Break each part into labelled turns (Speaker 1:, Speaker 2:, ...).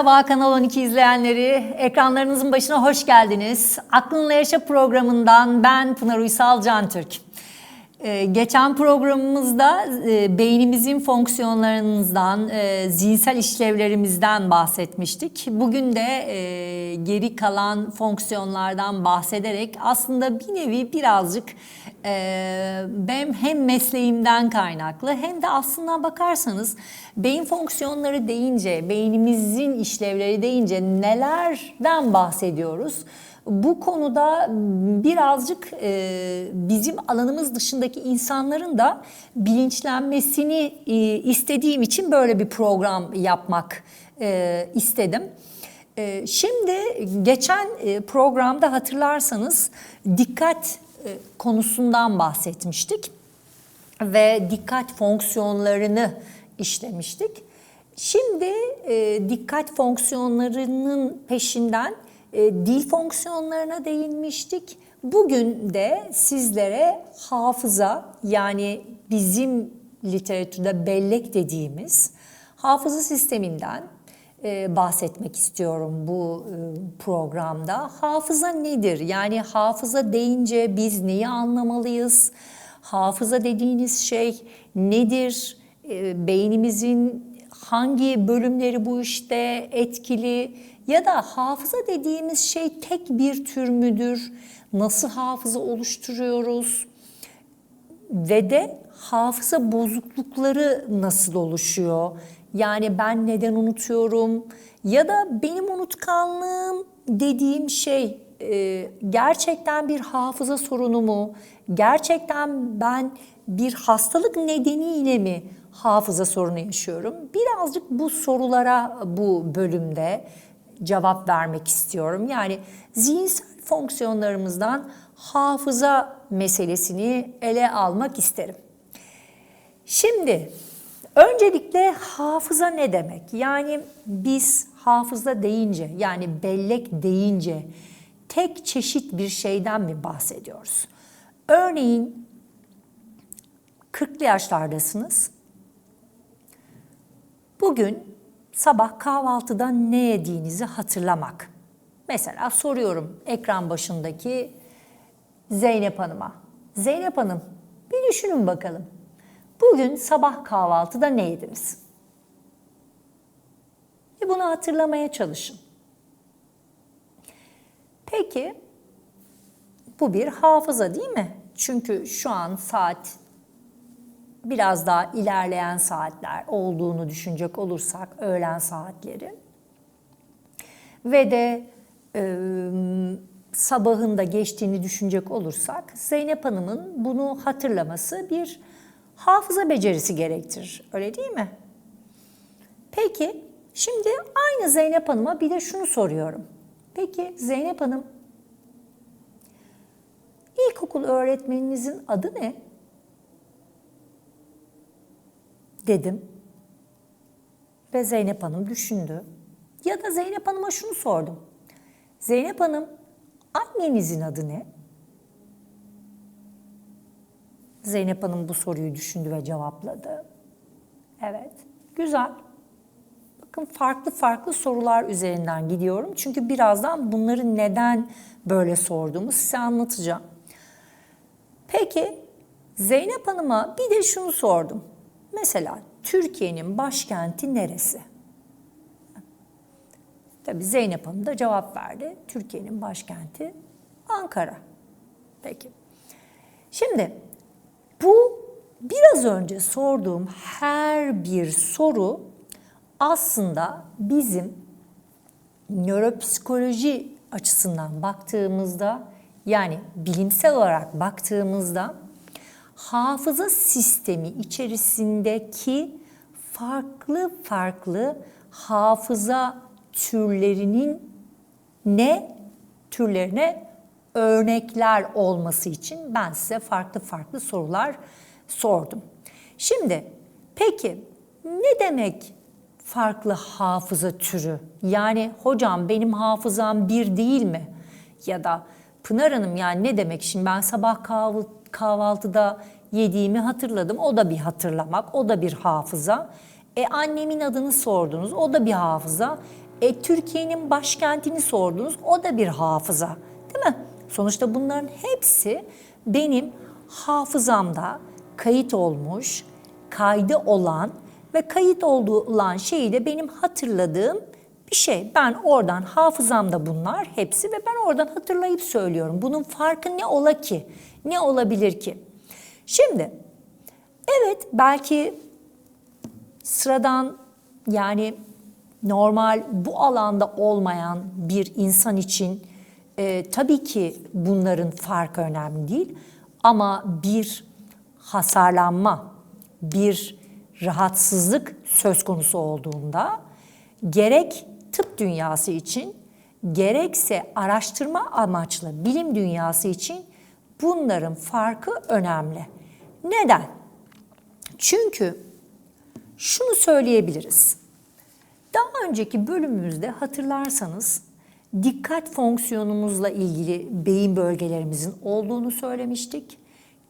Speaker 1: Merhaba Kanal 12 izleyenleri. Ekranlarınızın başına hoş geldiniz. Aklınla Yaşa programından ben Pınar Uysal Cantürk. Ee, geçen programımızda e, beynimizin fonksiyonlarımızdan, e, zihinsel işlevlerimizden bahsetmiştik. Bugün de e, geri kalan fonksiyonlardan bahsederek aslında bir nevi birazcık benim hem mesleğimden kaynaklı hem de aslına bakarsanız beyin fonksiyonları deyince, beynimizin işlevleri deyince nelerden bahsediyoruz? Bu konuda birazcık e, bizim alanımız dışındaki insanların da bilinçlenmesini e, istediğim için böyle bir program yapmak e, istedim. E, şimdi geçen e, programda hatırlarsanız dikkat e, konusundan bahsetmiştik ve dikkat fonksiyonlarını işlemiştik. Şimdi e, dikkat fonksiyonlarının peşinden e, dil fonksiyonlarına değinmiştik. Bugün de sizlere hafıza yani bizim literatürde bellek dediğimiz hafıza sisteminden e, bahsetmek istiyorum bu e, programda. Hafıza nedir? Yani hafıza deyince biz neyi anlamalıyız? Hafıza dediğiniz şey nedir? Beynimizin hangi bölümleri bu işte etkili? Ya da hafıza dediğimiz şey tek bir tür müdür? Nasıl hafıza oluşturuyoruz? Ve de hafıza bozuklukları nasıl oluşuyor? Yani ben neden unutuyorum? Ya da benim unutkanlığım dediğim şey e, gerçekten bir hafıza sorunu mu? Gerçekten ben bir hastalık nedeniyle mi hafıza sorunu yaşıyorum? Birazcık bu sorulara bu bölümde cevap vermek istiyorum. Yani zihinsel fonksiyonlarımızdan hafıza meselesini ele almak isterim. Şimdi öncelikle hafıza ne demek? Yani biz hafıza deyince yani bellek deyince tek çeşit bir şeyden mi bahsediyoruz? Örneğin 40'lı yaşlardasınız. Bugün sabah kahvaltıda ne yediğinizi hatırlamak. Mesela soruyorum ekran başındaki Zeynep Hanım'a. Zeynep Hanım bir düşünün bakalım. Bugün sabah kahvaltıda ne yediniz? Ve bunu hatırlamaya çalışın. Peki bu bir hafıza değil mi? Çünkü şu an saat biraz daha ilerleyen saatler olduğunu düşünecek olursak öğlen saatleri ve de e, sabahında geçtiğini düşünecek olursak Zeynep Hanım'ın bunu hatırlaması bir hafıza becerisi gerektirir. Öyle değil mi? Peki şimdi aynı Zeynep Hanım'a bir de şunu soruyorum. Peki Zeynep Hanım ilkokul öğretmeninizin adı ne? Dedim. Ve Zeynep Hanım düşündü. Ya da Zeynep Hanım'a şunu sordum. Zeynep Hanım, annenizin adı ne? Zeynep Hanım bu soruyu düşündü ve cevapladı. Evet, güzel. Bakın farklı farklı sorular üzerinden gidiyorum. Çünkü birazdan bunları neden böyle sorduğumu size anlatacağım. Peki Zeynep Hanım'a bir de şunu sordum. Mesela Türkiye'nin başkenti neresi? Tabii Zeynep Hanım da cevap verdi. Türkiye'nin başkenti Ankara. Peki. Şimdi bu biraz önce sorduğum her bir soru aslında bizim nöropsikoloji açısından baktığımızda yani bilimsel olarak baktığımızda hafıza sistemi içerisindeki farklı farklı hafıza türlerinin ne türlerine örnekler olması için ben size farklı farklı sorular sordum. Şimdi peki ne demek farklı hafıza türü? Yani hocam benim hafızam bir değil mi? Ya da Pınar Hanım yani ne demek şimdi ben sabah kahvaltı kahvaltıda yediğimi hatırladım. O da bir hatırlamak, o da bir hafıza. E annemin adını sordunuz, o da bir hafıza. E, Türkiye'nin başkentini sordunuz. O da bir hafıza. Değil mi? Sonuçta bunların hepsi benim hafızamda kayıt olmuş, kaydı olan ve kayıt olduğu olan şeyi de benim hatırladığım bir şey. Ben oradan hafızamda bunlar hepsi ve ben oradan hatırlayıp söylüyorum. Bunun farkı ne ola ki? Ne olabilir ki? Şimdi evet belki sıradan yani normal bu alanda olmayan bir insan için e, tabii ki bunların farkı önemli değil. Ama bir hasarlanma, bir rahatsızlık söz konusu olduğunda gerek tıp dünyası için gerekse araştırma amaçlı bilim dünyası için bunların farkı önemli. Neden? Çünkü şunu söyleyebiliriz. Daha önceki bölümümüzde hatırlarsanız dikkat fonksiyonumuzla ilgili beyin bölgelerimizin olduğunu söylemiştik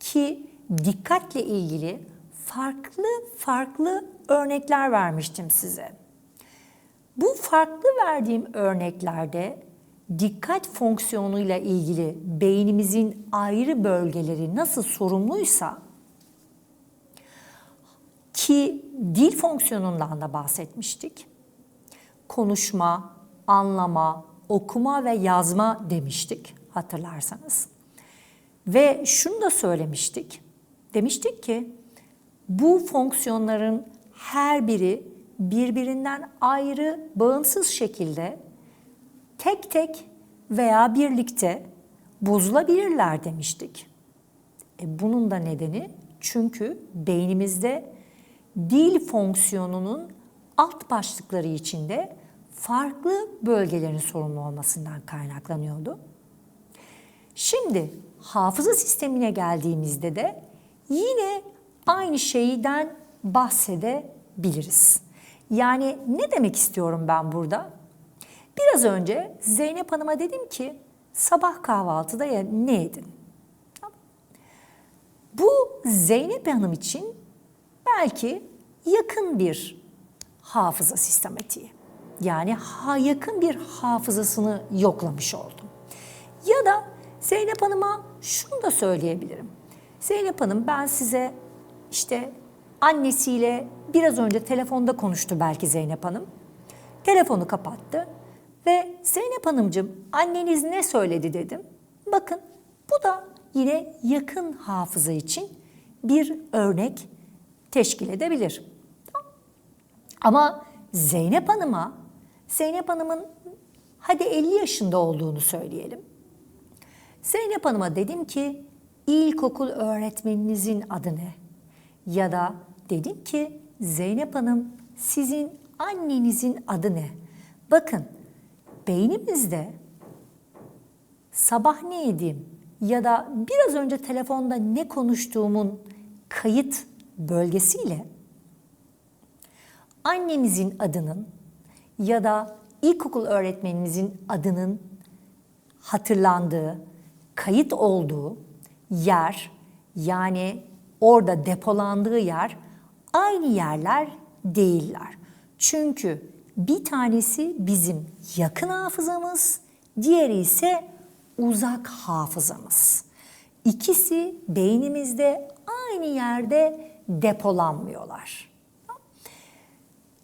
Speaker 1: ki dikkatle ilgili farklı farklı örnekler vermiştim size. Bu farklı verdiğim örneklerde dikkat fonksiyonuyla ilgili beynimizin ayrı bölgeleri nasıl sorumluysa ki dil fonksiyonundan da bahsetmiştik. Konuşma, anlama, okuma ve yazma demiştik hatırlarsanız. Ve şunu da söylemiştik. Demiştik ki bu fonksiyonların her biri birbirinden ayrı, bağımsız şekilde tek tek veya birlikte bozulabilirler demiştik. E bunun da nedeni çünkü beynimizde dil fonksiyonunun alt başlıkları içinde farklı bölgelerin sorumlu olmasından kaynaklanıyordu. Şimdi hafıza sistemine geldiğimizde de yine aynı şeyden bahsedebiliriz. Yani ne demek istiyorum ben burada? Biraz önce Zeynep Hanım'a dedim ki sabah kahvaltıda ya ne yedin? Bu Zeynep Hanım için belki yakın bir hafıza sistematiği. Yani ha yakın bir hafızasını yoklamış oldum. Ya da Zeynep Hanım'a şunu da söyleyebilirim. Zeynep Hanım ben size işte annesiyle biraz önce telefonda konuştu belki Zeynep Hanım. Telefonu kapattı ve Zeynep Hanımcığım anneniz ne söyledi dedim. Bakın bu da yine yakın hafıza için bir örnek teşkil edebilir. Ama Zeynep Hanım'a, Zeynep Hanım'ın hadi 50 yaşında olduğunu söyleyelim. Zeynep Hanım'a dedim ki ilkokul öğretmeninizin adı ne? Ya da dedim ki Zeynep Hanım sizin annenizin adı ne? Bakın beynimizde sabah ne yedim ya da biraz önce telefonda ne konuştuğumun kayıt bölgesiyle annemizin adının ya da ilkokul öğretmenimizin adının hatırlandığı, kayıt olduğu yer yani orada depolandığı yer aynı yerler değiller. Çünkü bir tanesi bizim yakın hafızamız, diğeri ise uzak hafızamız. İkisi beynimizde aynı yerde depolanmıyorlar.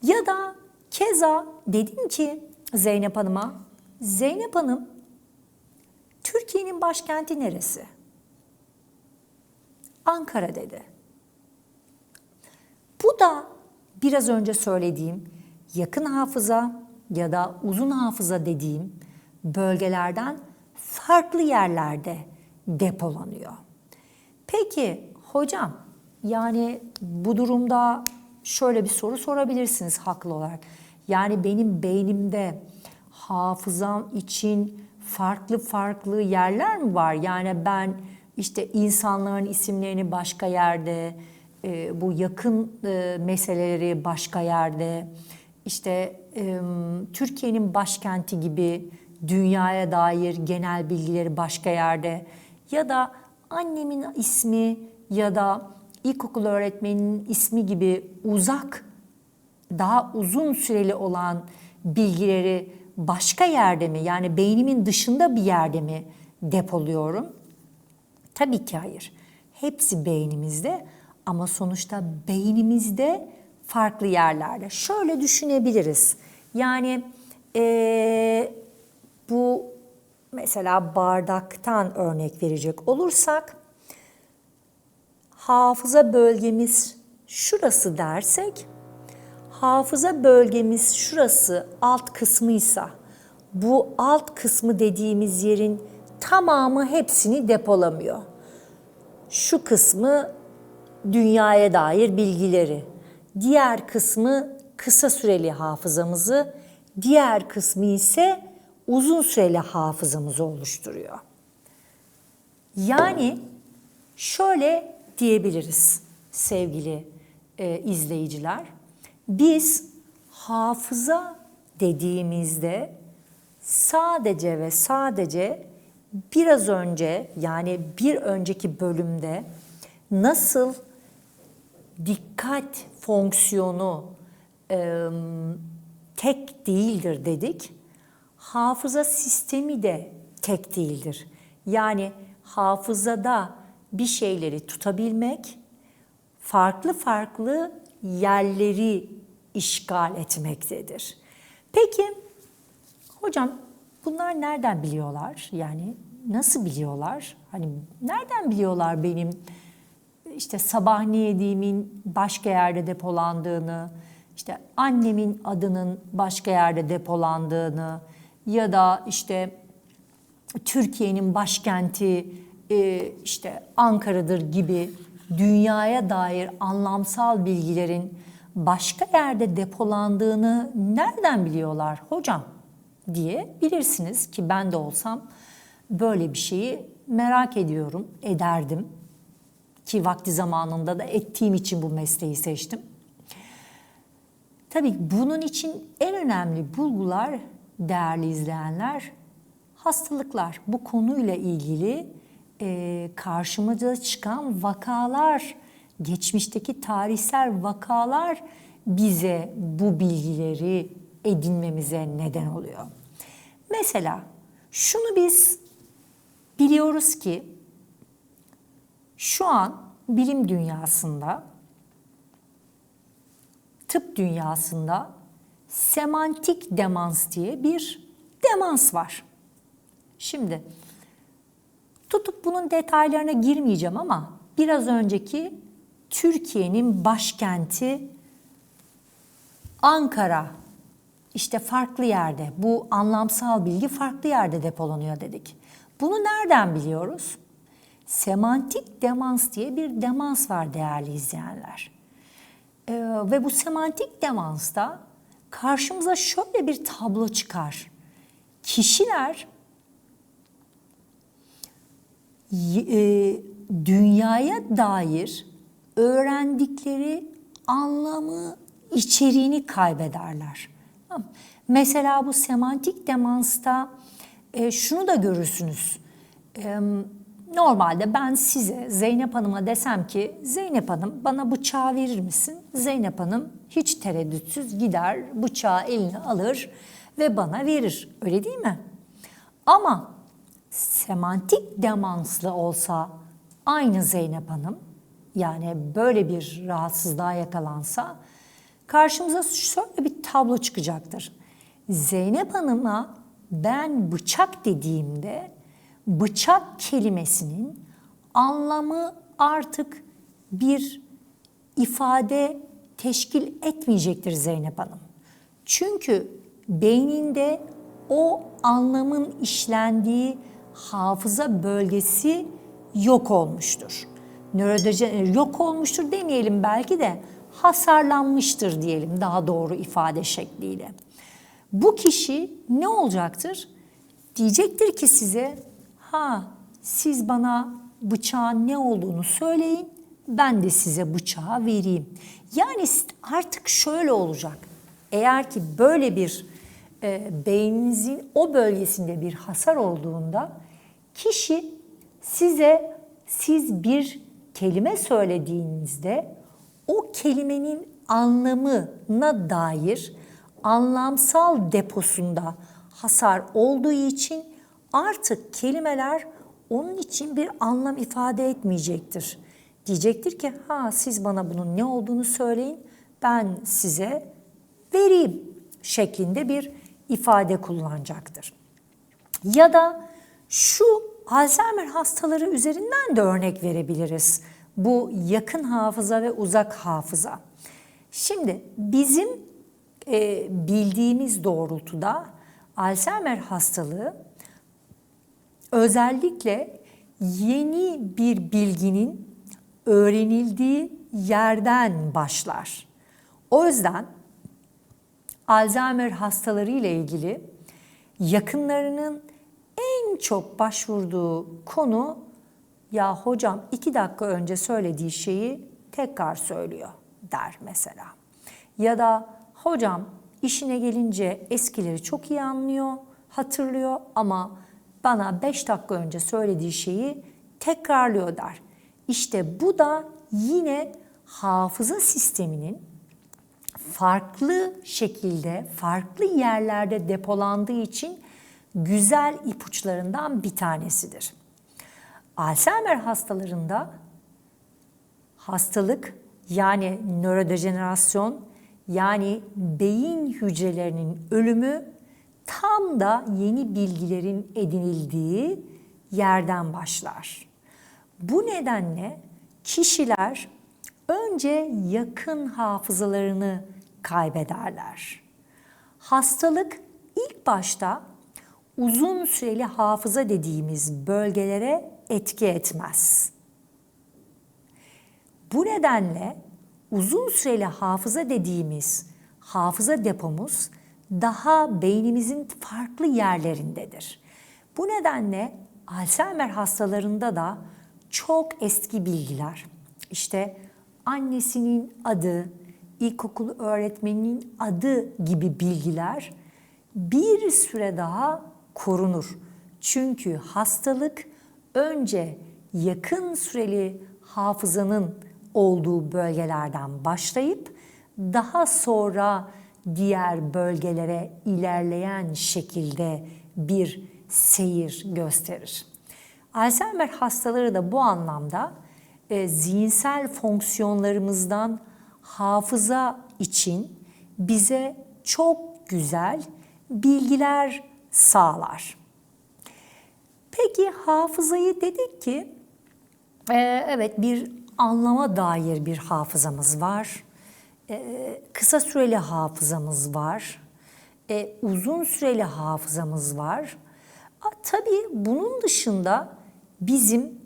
Speaker 1: Ya da keza dedim ki Zeynep Hanım'a, Zeynep Hanım Türkiye'nin başkenti neresi? Ankara dedi. Bu da biraz önce söylediğim yakın hafıza ya da uzun hafıza dediğim bölgelerden farklı yerlerde depolanıyor. Peki hocam yani bu durumda şöyle bir soru sorabilirsiniz haklı olarak. Yani benim beynimde hafızam için farklı farklı yerler mi var? Yani ben işte insanların isimlerini başka yerde, e, bu yakın e, meseleleri başka yerde, işte e, Türkiye'nin başkenti gibi dünyaya dair genel bilgileri başka yerde ya da annemin ismi ya da ilkokul öğretmeninin ismi gibi uzak, daha uzun süreli olan bilgileri başka yerde mi yani beynimin dışında bir yerde mi depoluyorum? Tabii ki hayır. Hepsi beynimizde ama sonuçta beynimizde farklı yerlerde. Şöyle düşünebiliriz. Yani eee, bu mesela bardaktan örnek verecek olursak hafıza bölgemiz şurası dersek hafıza bölgemiz şurası alt kısmıysa bu alt kısmı dediğimiz yerin tamamı hepsini depolamıyor. Şu kısmı dünyaya dair bilgileri, diğer kısmı kısa süreli hafızamızı, diğer kısmı ise uzun süreli hafızamızı oluşturuyor. Yani şöyle diyebiliriz sevgili e, izleyiciler. Biz hafıza dediğimizde sadece ve sadece biraz önce yani bir önceki bölümde nasıl dikkat fonksiyonu e, tek değildir dedik. Hafıza sistemi de tek değildir. Yani hafızada bir şeyleri tutabilmek, farklı farklı yerleri işgal etmektedir. Peki hocam bunlar nereden biliyorlar? Yani nasıl biliyorlar? Hani nereden biliyorlar benim işte sabah ne yediğimin başka yerde depolandığını, işte annemin adının başka yerde depolandığını ya da işte Türkiye'nin başkenti e, işte Ankara'dır gibi dünyaya dair anlamsal bilgilerin başka yerde depolandığını nereden biliyorlar hocam diye bilirsiniz ki ben de olsam böyle bir şeyi merak ediyorum, ederdim ki vakti zamanında da ettiğim için bu mesleği seçtim. Tabii bunun için en önemli bulgular değerli izleyenler hastalıklar. Bu konuyla ilgili e, karşımıza çıkan vakalar, geçmişteki tarihsel vakalar bize bu bilgileri edinmemize neden oluyor. Mesela şunu biz biliyoruz ki şu an bilim dünyasında, tıp dünyasında semantik demans diye bir demans var. Şimdi tutup bunun detaylarına girmeyeceğim ama biraz önceki Türkiye'nin başkenti Ankara işte farklı yerde bu anlamsal bilgi farklı yerde depolanıyor dedik. Bunu nereden biliyoruz? Semantik demans diye bir demans var değerli izleyenler. Ee, ve bu semantik demansta karşımıza şöyle bir tablo çıkar. Kişiler e, dünyaya dair öğrendikleri anlamı, içeriğini kaybederler. Mesela bu semantik demansta e, şunu da görürsünüz. E, normalde ben size Zeynep Hanım'a desem ki Zeynep Hanım bana bıçağı verir misin? Zeynep Hanım hiç tereddütsüz gider bıçağı eline alır ve bana verir. Öyle değil mi? Ama semantik demanslı olsa aynı Zeynep Hanım yani böyle bir rahatsızlığa yakalansa karşımıza şöyle bir tablo çıkacaktır. Zeynep Hanım'a ben bıçak dediğimde bıçak kelimesinin anlamı artık bir ifade teşkil etmeyecektir Zeynep Hanım. Çünkü beyninde o anlamın işlendiği hafıza bölgesi yok olmuştur. Nörodejener yok olmuştur demeyelim belki de hasarlanmıştır diyelim daha doğru ifade şekliyle. Bu kişi ne olacaktır? Diyecektir ki size ha siz bana bıçağın ne olduğunu söyleyin ben de size bıçağı vereyim. Yani artık şöyle olacak. Eğer ki böyle bir e, beyninizin o bölgesinde bir hasar olduğunda kişi size siz bir kelime söylediğinizde o kelimenin anlamına dair anlamsal deposunda hasar olduğu için artık kelimeler onun için bir anlam ifade etmeyecektir. Diyecektir ki ha siz bana bunun ne olduğunu söyleyin ben size vereyim şeklinde bir ifade kullanacaktır. Ya da şu Alzheimer hastaları üzerinden de örnek verebiliriz. Bu yakın hafıza ve uzak hafıza. Şimdi bizim e, bildiğimiz doğrultuda Alzheimer hastalığı özellikle yeni bir bilginin öğrenildiği yerden başlar. O yüzden Alzheimer hastaları ile ilgili yakınlarının en çok başvurduğu konu ya hocam iki dakika önce söylediği şeyi tekrar söylüyor der mesela. Ya da hocam işine gelince eskileri çok iyi anlıyor, hatırlıyor ama bana beş dakika önce söylediği şeyi tekrarlıyor der. İşte bu da yine hafıza sisteminin farklı şekilde, farklı yerlerde depolandığı için güzel ipuçlarından bir tanesidir. Alzheimer hastalarında hastalık yani nörodejenerasyon yani beyin hücrelerinin ölümü tam da yeni bilgilerin edinildiği yerden başlar. Bu nedenle kişiler önce yakın hafızalarını kaybederler. Hastalık ilk başta uzun süreli hafıza dediğimiz bölgelere etki etmez. Bu nedenle uzun süreli hafıza dediğimiz hafıza depomuz daha beynimizin farklı yerlerindedir. Bu nedenle Alzheimer hastalarında da çok eski bilgiler, işte annesinin adı, ilkokul öğretmeninin adı gibi bilgiler bir süre daha korunur. Çünkü hastalık önce yakın süreli hafızanın olduğu bölgelerden başlayıp daha sonra diğer bölgelere ilerleyen şekilde bir seyir gösterir. Alzheimer hastaları da bu anlamda e, zihinsel fonksiyonlarımızdan hafıza için bize çok güzel bilgiler sağlar. Peki hafızayı dedik ki e, evet bir anlama dair bir hafızamız var. E, kısa süreli hafızamız var. E, uzun süreli hafızamız var. A, tabii bunun dışında bizim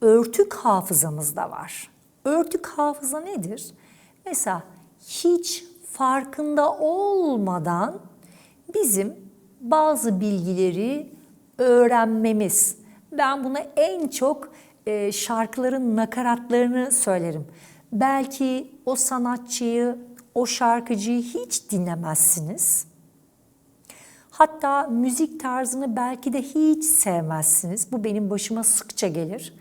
Speaker 1: örtük hafızamız da var. Örtük hafıza nedir? Mesela hiç farkında olmadan bizim bazı bilgileri öğrenmemiz. Ben buna en çok e, şarkıların nakaratlarını söylerim. Belki o sanatçıyı, o şarkıcıyı hiç dinlemezsiniz. Hatta müzik tarzını belki de hiç sevmezsiniz. Bu benim başıma sıkça gelir.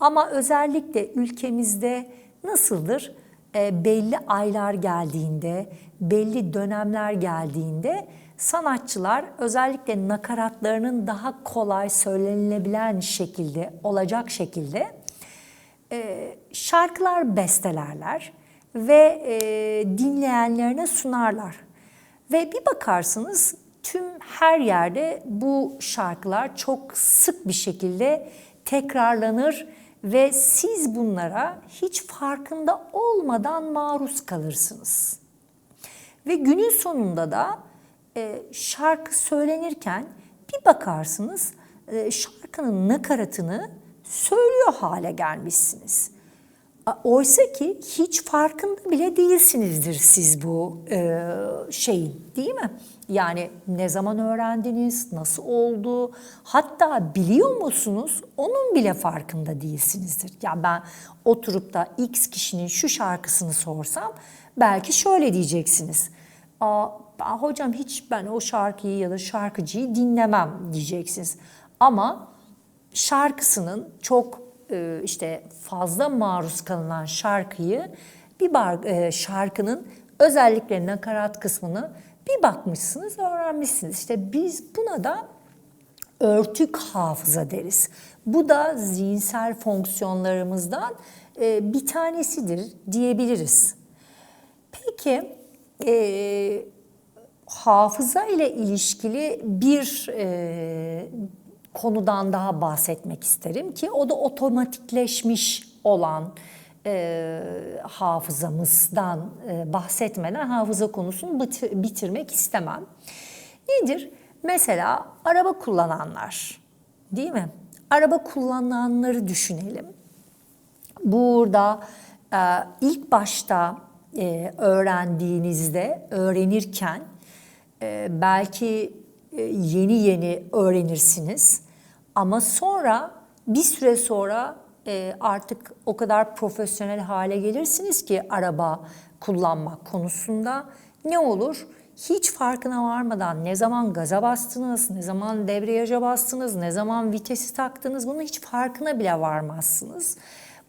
Speaker 1: Ama özellikle ülkemizde nasıldır? E, belli aylar geldiğinde, belli dönemler geldiğinde sanatçılar özellikle nakaratlarının daha kolay söylenilebilen şekilde olacak şekilde e, şarkılar bestelerler ve e, dinleyenlerine sunarlar. Ve bir bakarsınız tüm her yerde bu şarkılar çok sık bir şekilde tekrarlanır ve siz bunlara hiç farkında olmadan maruz kalırsınız. Ve günün sonunda da e, şarkı söylenirken bir bakarsınız e, şarkının nakaratını söylüyor hale gelmişsiniz. Oysa ki hiç farkında bile değilsinizdir siz bu e, şeyin değil mi? Yani ne zaman öğrendiniz, nasıl oldu, hatta biliyor musunuz onun bile farkında değilsinizdir. Ya yani ben oturup da X kişinin şu şarkısını sorsam belki şöyle diyeceksiniz. Aa, hocam hiç ben o şarkıyı ya da şarkıcıyı dinlemem diyeceksiniz. Ama şarkısının çok e, işte fazla maruz kalınan şarkıyı bir bar, e, şarkının özellikle nakarat kısmını Bir bakmışsınız, öğrenmişsiniz. İşte biz buna da örtük hafıza deriz. Bu da zihinsel fonksiyonlarımızdan e, bir tanesidir diyebiliriz. Peki e, hafıza ile ilişkili bir e, konudan daha bahsetmek isterim ki o da otomatikleşmiş olan e, hafızamızdan e, bahsetmeden hafıza konusunu bitir, bitirmek istemem. Nedir? Mesela araba kullananlar, değil mi? Araba kullananları düşünelim. Burada e, ilk başta e, öğrendiğinizde, öğrenirken e, belki e, yeni yeni öğrenirsiniz. Ama sonra bir süre sonra e, artık o kadar profesyonel hale gelirsiniz ki araba kullanmak konusunda ne olur? Hiç farkına varmadan ne zaman gaza bastınız, ne zaman debriyaja bastınız, ne zaman vitesi taktınız bunun hiç farkına bile varmazsınız.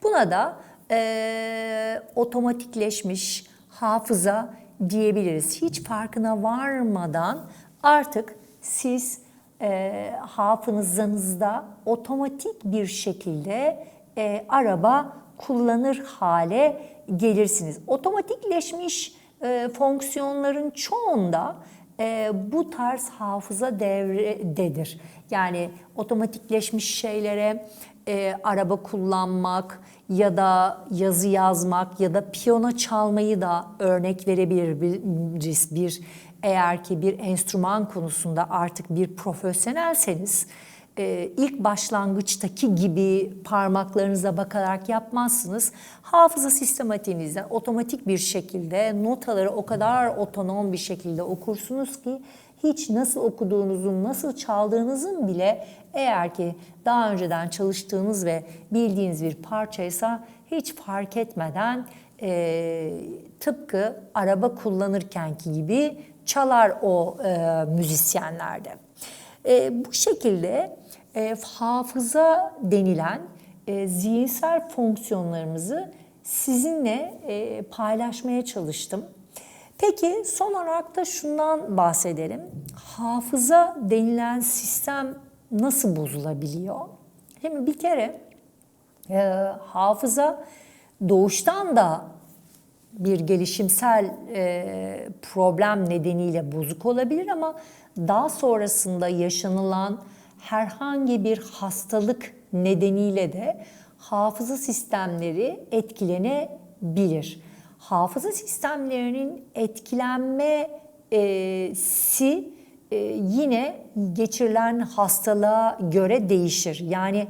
Speaker 1: Buna da e, otomatikleşmiş hafıza diyebiliriz. Hiç farkına varmadan artık siz e, hafızanızda otomatik bir şekilde e, araba kullanır hale gelirsiniz. Otomatikleşmiş e, fonksiyonların çoğunda e, bu tarz hafıza devrededir. Yani otomatikleşmiş şeylere e, araba kullanmak ya da yazı yazmak ya da piyano çalmayı da örnek verebiliriz. Bir eğer ki bir enstrüman konusunda artık bir profesyonelseniz e, ilk başlangıçtaki gibi parmaklarınıza bakarak yapmazsınız. Hafıza sistematiğinizden otomatik bir şekilde notaları o kadar otonom bir şekilde okursunuz ki hiç nasıl okuduğunuzun, nasıl çaldığınızın bile eğer ki daha önceden çalıştığınız ve bildiğiniz bir parçaysa hiç fark etmeden e, tıpkı araba kullanırkenki gibi çalar o e, müzisyenlerde. E, bu şekilde e, hafıza denilen e, zihinsel fonksiyonlarımızı sizinle e, paylaşmaya çalıştım. Peki son olarak da şundan bahsedelim. Hafıza denilen sistem nasıl bozulabiliyor? Şimdi bir kere e, hafıza doğuştan da bir gelişimsel e, problem nedeniyle bozuk olabilir ama daha sonrasında yaşanılan herhangi bir hastalık nedeniyle de hafıza sistemleri etkilenebilir. Hafıza sistemlerinin etkilenmesi e, yine geçirilen hastalığa göre değişir. Yani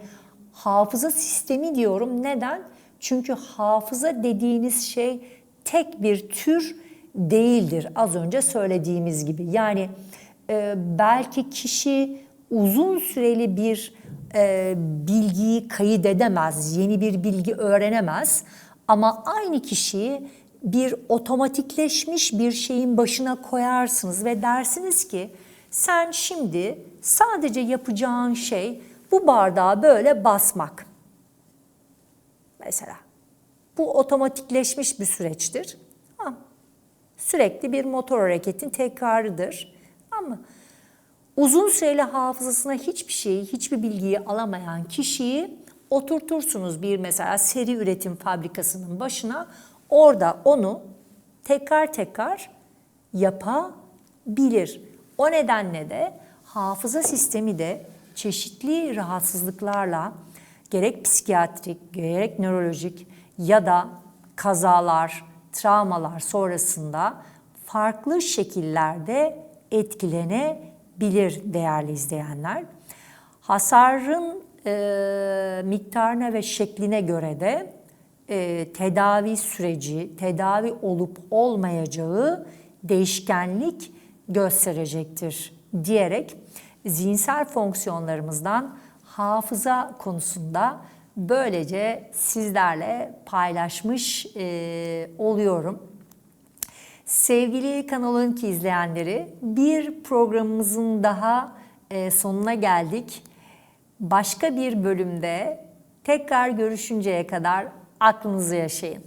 Speaker 1: hafıza sistemi diyorum. Neden? Çünkü hafıza dediğiniz şey tek bir tür değildir. Az önce söylediğimiz gibi. Yani e, belki kişi uzun süreli bir e, bilgiyi kaydedemez, yeni bir bilgi öğrenemez. Ama aynı kişiyi bir otomatikleşmiş bir şeyin başına koyarsınız ve dersiniz ki sen şimdi sadece yapacağın şey bu bardağı böyle basmak. Mesela. Bu otomatikleşmiş bir süreçtir. Sürekli bir motor hareketin tekrarıdır. Ama uzun süreli hafızasına hiçbir şeyi, hiçbir bilgiyi alamayan kişiyi oturtursunuz bir mesela seri üretim fabrikasının başına. Orada onu tekrar tekrar yapabilir. O nedenle de hafıza sistemi de çeşitli rahatsızlıklarla gerek psikiyatrik, gerek nörolojik ya da kazalar, travmalar sonrasında farklı şekillerde etkilenebilir değerli izleyenler. Hasarın e, miktarına ve şekline göre de e, tedavi süreci, tedavi olup olmayacağı değişkenlik gösterecektir diyerek zihinsel fonksiyonlarımızdan hafıza konusunda böylece sizlerle paylaşmış e, oluyorum. Sevgili kanalın ki izleyenleri bir programımızın daha e, sonuna geldik. Başka bir bölümde tekrar görüşünceye kadar aklınızı yaşayın.